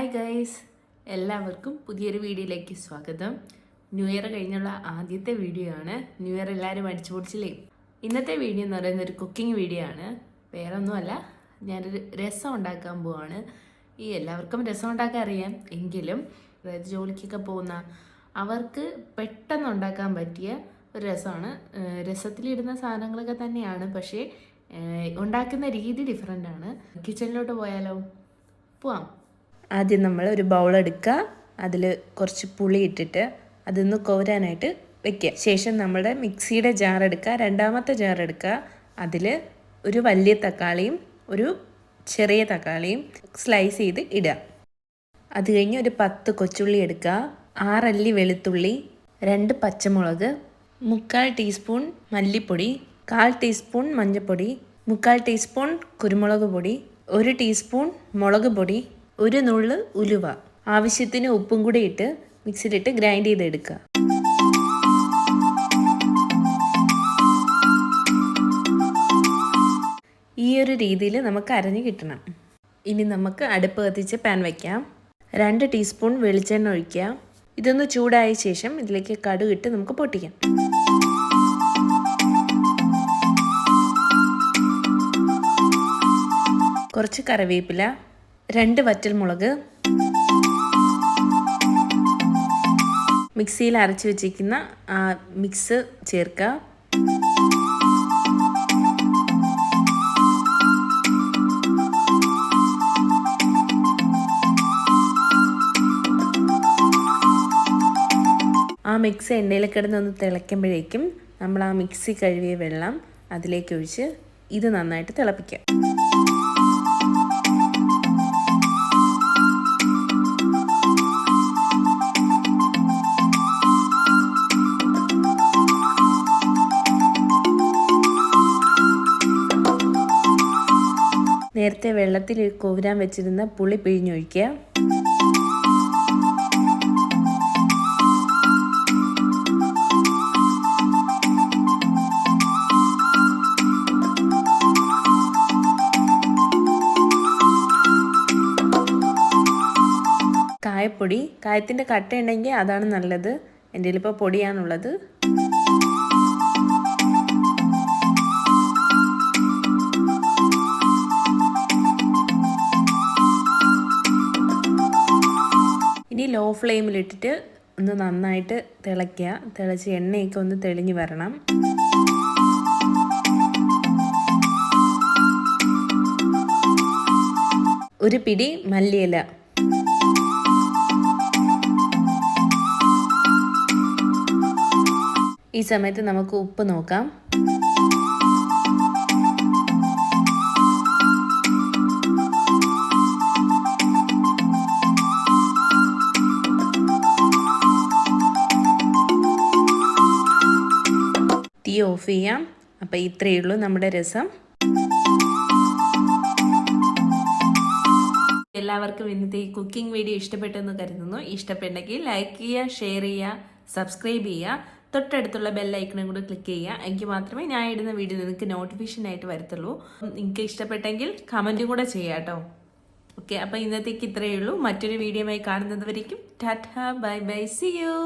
Hi guys എല്ലാവർക്കും പുതിയൊരു വീഡിയോയിലേക്ക് സ്വാഗതം. ന്യൂ ഇയർ കഴിഞ്ഞുള്ള ആദ്യത്തെ വീഡിയോ ആണ്. ന്യൂ ഇയർ എല്ലാവരും അടിച്ചു പൊടിച്ചില്ലേ ഇന്നത്തെ വീഡിയോ എന്ന് പറയുന്നത് ഒരു കുക്കിംഗ് വീഡിയോ ആണ്. വേറെ ഒന്നുമല്ല ഞാനൊരു രസം ഉണ്ടാക്കാൻ പോവാണ്. ഈ എല്ലാവർക്കും രസം ഉണ്ടാക്കാൻ അറിയാം. എങ്കിലും അതായത് ജോലിക്കൊക്കെ പോകുന്ന അവർക്ക് പെട്ടെന്ന് ഉണ്ടാക്കാൻ പറ്റിയ ഒരു രസമാണ്. രസത്തിലിടുന്ന സാധനങ്ങളൊക്കെ തന്നെയാണ്. പക്ഷേ ഉണ്ടാക്കുന്ന രീതി ഡിഫറെന്റ് ആണ്. കിച്ചണിലോട്ട് പോയാലോ? പോവാം. ആദ്യം നമ്മൾ ഒരു ബൗൾ എടുക്കുക. അതിൽ കുറച്ച് പുളി ഇട്ടിട്ട് അതൊന്ന് കോരാനായിട്ട് വെക്കുക. ശേഷം നമ്മുടെ മിക്സിയുടെ ജാർ എടുക്കുക. രണ്ടാമത്തെ ജാർ എടുക്കുക. അതിൽ ഒരു വലിയ തക്കാളിയും ഒരു ചെറിയ തക്കാളിയും സ്ലൈസ് ചെയ്ത് ഇടുക. അത് കഴിഞ്ഞ് ഒരു പത്ത് കൊച്ചുള്ളി എടുക്കുക. ആറല്ലി വെളുത്തുള്ളി രണ്ട് പച്ചമുളക് മുക്കാൽ ടീസ്പൂൺ മല്ലിപ്പൊടി കാൽ ടീസ്പൂൺ മഞ്ഞൾപ്പൊടി മുക്കാൽ ടീസ്പൂൺ കുരുമുളക് പൊടി ഒരു ടീസ്പൂൺ മുളക് പൊടി ഒരു നുള്ള് ഉലുവ. ആവശ്യത്തിന് ഉപ്പും കൂടി ഇട്ട് മിക്സിയിലിട്ട് ഗ്രൈൻഡ് ചെയ്തെടുക്കുക. ഈ ഒരു രീതിയിൽ നമുക്ക് അരഞ്ഞു കിട്ടണം. ഇനി നമുക്ക് അടുപ്പ് കത്തിച്ച് പാൻ വയ്ക്കാം രണ്ട് ടീസ്പൂൺ വെളിച്ചെണ്ണ ഒഴിക്കുക. ഇതൊന്ന് ചൂടായ ശേഷം ഇതിലേക്ക് കടുക് ഇട്ട് നമുക്ക് പൊട്ടിക്കാം. കുറച്ച് കറിവേപ്പില രണ്ട് വറ്റൽ മുളക്. മിക്സിയിൽ അരച്ച് വെച്ചിരിക്കുന്ന മിക്സ് ചേർക്കുക. ആ മിക്സ് എണ്ണയിൽ കിടന്നൊന്ന് തിളയ്ക്കുമ്പോഴേക്കും നമ്മൾ ആ മിക്സി കഴുകിയ വെള്ളം അതിലേക്ക് ഒഴിച്ച് ഇത് നന്നായിട്ട് തിളപ്പിക്കാം നേരത്തെ വെള്ളത്തിൽ കോരാൻ വെച്ചിരുന്ന പുളി പിഴിഞ്ഞൊഴിക്കുക. കായപ്പൊടി കായത്തിന്റെ കട്ട ഉണ്ടെങ്കിൽ അതാണ് നല്ലത്. എന്റെ ഇപ്പോൾ പൊടിയാണുള്ളത്. ലോ ഫ്ലെയിമിലിട്ടിട്ട് ഒന്ന് നന്നായിട്ട് തിളയ്ക്കുക. തിളച്ച് എണ്ണയൊക്കെ ഒന്ന് തെളിഞ്ഞു വരണം. ഒരു പിടി മല്ലിയില. ഈ സമയത്ത് നമുക്ക് ഉപ്പ് നോക്കാം. ഓഫ് ചെയ്യാം. അപ്പം ഇത്രയേ ഉള്ളൂ നമ്മുടെ രസം. എല്ലാവർക്കും ഇന്നത്തെ ഈ കുക്കിംഗ് വീഡിയോ ഇഷ്ടപ്പെട്ടെന്ന് കരുതുന്നു. ഇഷ്ടപ്പെട്ടെങ്കിൽ ലൈക്ക് ചെയ്യുക ഷെയർ ചെയ്യുക സബ്സ്ക്രൈബ് ചെയ്യുക. തൊട്ടടുത്തുള്ള ബെല്ലൈക്കണും കൂടി ക്ലിക്ക് ചെയ്യുക. എങ്കിൽ മാത്രമേ ഞാൻ ഇടുന്ന വീഡിയോ നിങ്ങൾക്ക് നോട്ടിഫിക്കേഷൻ ആയിട്ട് വരത്തുള്ളൂ. നിങ്ങൾക്ക് ഇഷ്ടപ്പെട്ടെങ്കിൽ കമന്റും കൂടെ ചെയ്യാം കേട്ടോ. ഓക്കെ അപ്പോൾ ഇന്നത്തേക്ക് ഇത്രയേ ഉള്ളൂ. മറ്റൊരു വീഡിയോയുമായി കാണുന്നത് വരയ്ക്കും tata bye bye see you